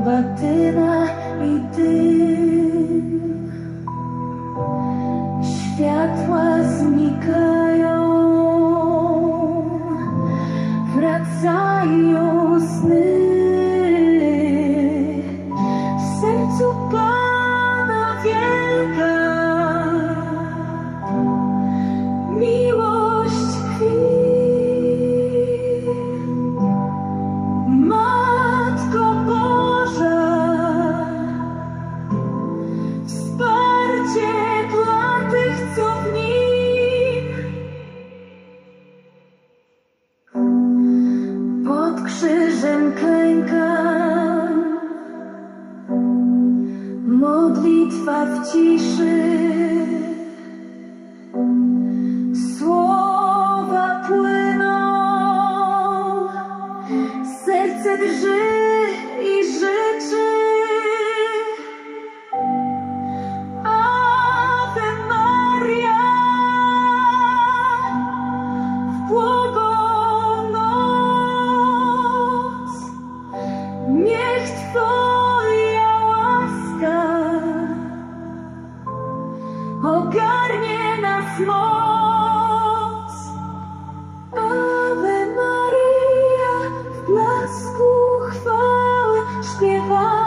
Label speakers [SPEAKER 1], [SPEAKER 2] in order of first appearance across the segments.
[SPEAKER 1] batyna i dym. Światła znikają, Modlitwa w ciszy, ogarnie nas moc. Ave Maria, w blasku chwały śpiewamy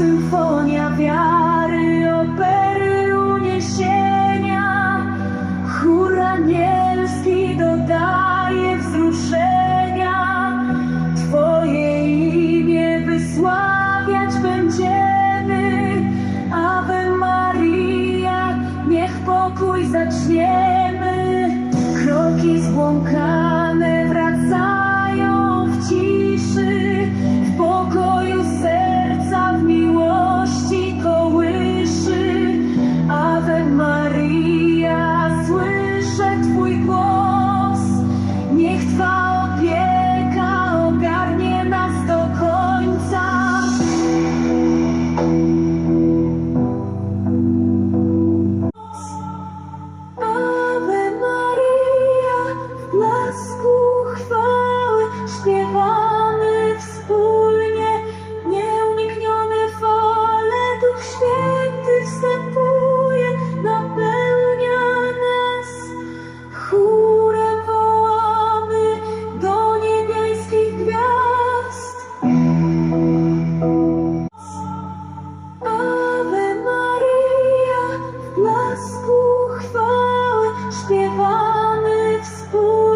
[SPEAKER 1] Symfonia wiary, opery uniesienia. Chór anielski dodaje wzruszenia. Twoje imię wysławiać będziemy. Ave Maria, niech pokój zacznie blasku chwały śpiewamy wspólnie, nieuniknione fale Duch Święty wstępuje, napełnia nas. Chórem wołamy do niebiańskich gwiazd. Ave Maria, w blasku chwały śpiewamy wspólnie,